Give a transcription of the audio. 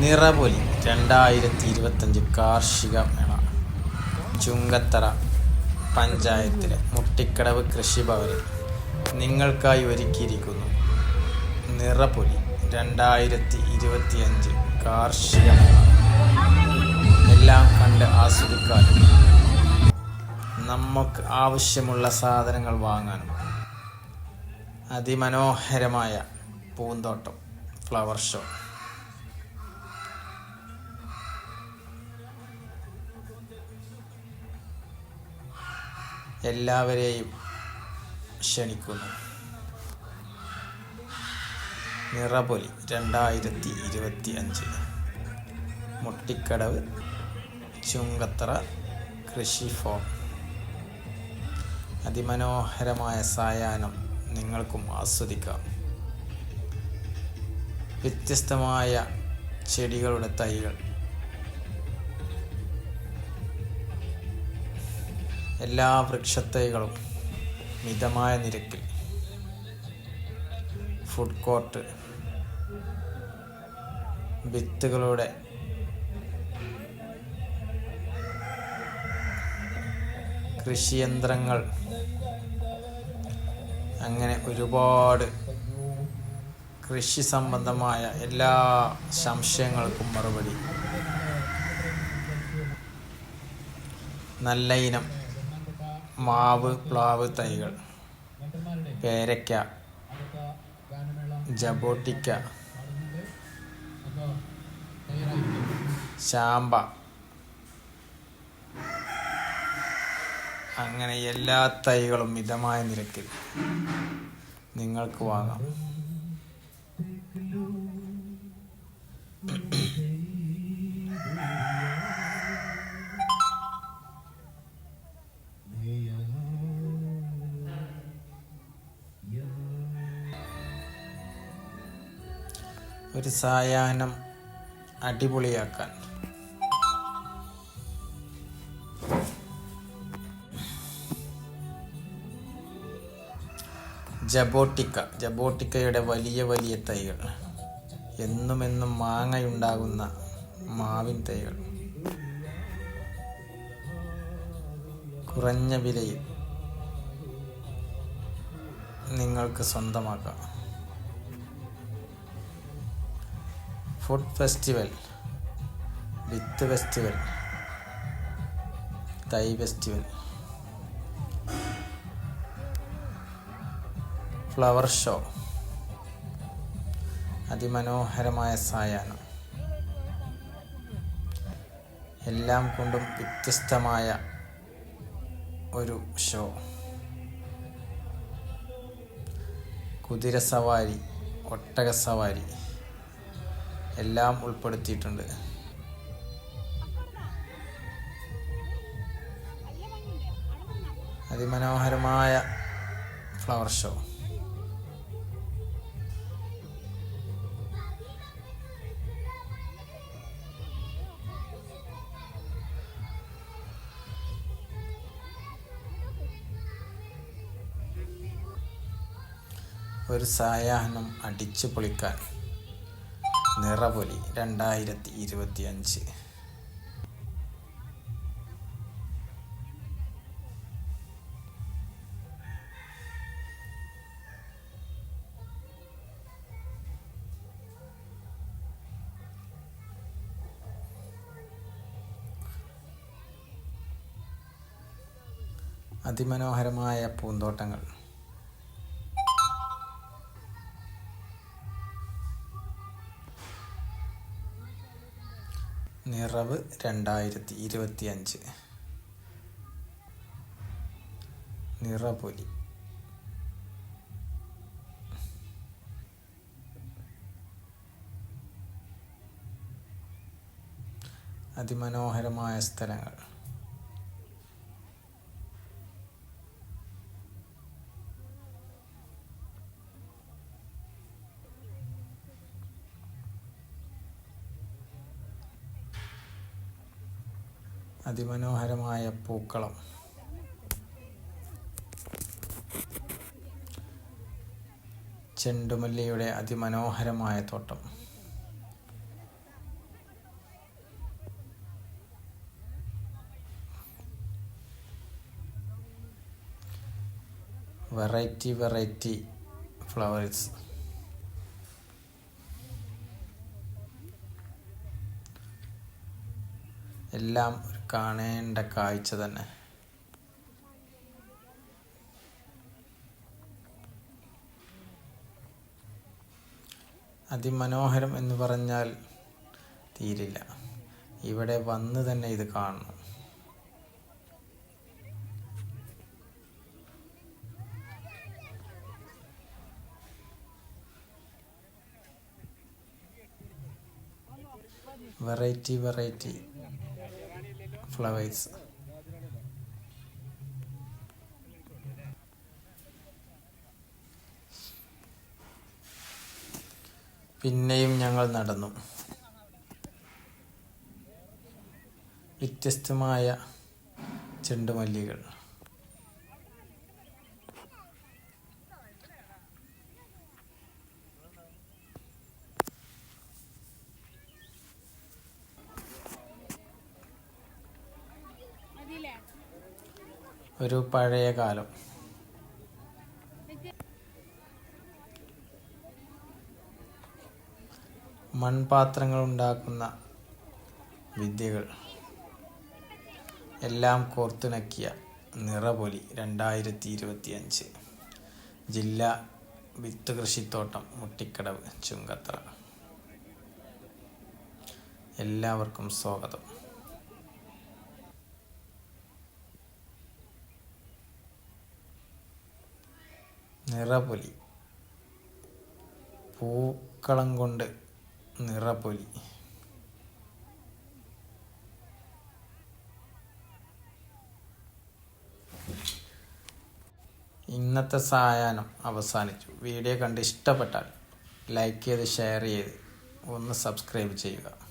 നിറപൊലി. രണ്ടായിരത്തി ഇരുപത്തഞ്ച് കാർഷിക മേള. ചുങ്കത്തറ പഞ്ചായത്തിലെ മുട്ടിക്കടവ് കൃഷിഭവനിൽ നിങ്ങൾക്കായി ഒരുക്കിയിരിക്കുന്നു നിറപൊലി. രണ്ടായിരത്തി ഇരുപത്തിയഞ്ച് കാർഷിക മേള. എല്ലാം കണ്ട് ആസ്വദിക്കാനും നമുക്ക് ആവശ്യമുള്ള സാധനങ്ങൾ വാങ്ങാനും അതിമനോഹരമായ പൂന്തോട്ടം ഫ്ലവർ ഷോ. എല്ലാവരെയും ക്ഷണിക്കുന്നു. നിറപൊലി രണ്ടായിരത്തി ഇരുപത്തി അഞ്ച് മുട്ടിക്കടവ് ചുങ്കത്തറ കൃഷി ഫോം. അതിമനോഹരമായ സായാഹ്നം നിങ്ങൾക്കും ആസ്വദിക്കാം. വ്യത്യസ്തമായ ചെടികളുടെ തൈകൾ. എല്ലാ വൃക്ഷത്തൈകളും മിതമായ നിരക്കിൽ. ഫുഡ് കോർട്ട് വിത്തുകളുടെ കൃഷിയന്ത്രങ്ങൾ അങ്ങനെ ഒരുപാട് കൃഷി സംബന്ധമായ എല്ലാ സംശയങ്ങൾക്കും മറുപടി. നല്ല ഇനം മാവ് പ്ലാവ് തൈകൾ. പേരയ്ക്ക ജബോട്ടിക്ക ശാമ്പ. അങ്ങനെ എല്ലാ തൈകളും മിതമായ നിരക്കിൽ നിങ്ങൾക്ക് വാങ്ങാം. ഒരു സായാഹ്നം അടിപൊളിയാക്കാൻ. ജബോട്ടിക്ക. ജബോട്ടിക്കയുടെ വലിയ വലിയ തൈകൾ. എന്നും എന്നും മാങ്ങയുണ്ടാകുന്ന മാവിൻ തൈകൾ. കുറഞ്ഞ വിലയിൽ നിങ്ങൾക്ക് സ്വന്തമാക്കാം. ഫുഡ് ഫെസ്റ്റിവൽ വിത്ത് ഫെസ്റ്റിവൽ തൈ ഫെസ്റ്റിവൽ ഫ്ലവർ ഷോ അതിമനോഹരമായ സായാഹ്നം. എല്ലാം കൊണ്ടും വ്യത്യസ്തമായ ഒരു ഷോ. കുതിര സവാരി ഒട്ടക സവാരി എല്ലാം ഉൾപ്പെടുത്തിയിട്ടുണ്ട്. അതിമനോഹരമായ ഫ്ലവർ ഷോ ഒരു സായാഹ്നം അടിച്ചു പൊളിക്കാൻ. നിറപൊലി രണ്ടായിരത്തി ഇരുപത്തി അഞ്ച് അതിമനോഹരമായ പൂന്തോട്ടങ്ങൾ. നിറവ് രണ്ടായിരത്തി ഇരുപത്തി അഞ്ച് നിറപൊലി. അതിമനോഹരമായ സ്ഥലങ്ങൾ. അതിമനോഹരമായ പൂക്കളം. ചെണ്ടുമല്ലിയുടെ അതിമനോഹരമായ തോട്ടം. Variety variety flowers. എല്ലാം കാണേണ്ട കാഴ്ച തന്നെ. അതിമനോഹരം എന്ന് പറഞ്ഞാൽ തീരില്ല. ഇവിടെ വന്ന് തന്നെ ഇത് കാണണം. Variety variety. ഫ്ലവേഴ്സ് പിന്നെയും ഞങ്ങൾ നടന്നു. വ്യത്യസ്തമായ ചെണ്ടുമല്ലികൾ. ഒരു പഴയ കാലം. മൺപാത്രങ്ങൾ ഉണ്ടാക്കുന്ന വിദ്യകൾ. എല്ലാം കോർത്തിണക്കിയ നിറപൊലി രണ്ടായിരത്തി ഇരുപത്തി അഞ്ച് ജില്ലാ വിത്ത് കൃഷിത്തോട്ടം മുട്ടിക്കടവ് ചുങ്കത്ര. എല്ലാവർക്കും സ്വാഗതം. നിറപൊലി. പൂക്കളം കൊണ്ട് നിറപൊലി. ഇന്നത്തെ സായാഹ്നം അവസാനിച്ചു. വീഡിയോ കണ്ട് ഇഷ്ടപ്പെട്ടാൽ ലൈക്ക് ചെയ്ത് ഷെയർ ചെയ്ത് ഒന്ന് സബ്സ്ക്രൈബ് ചെയ്യുക.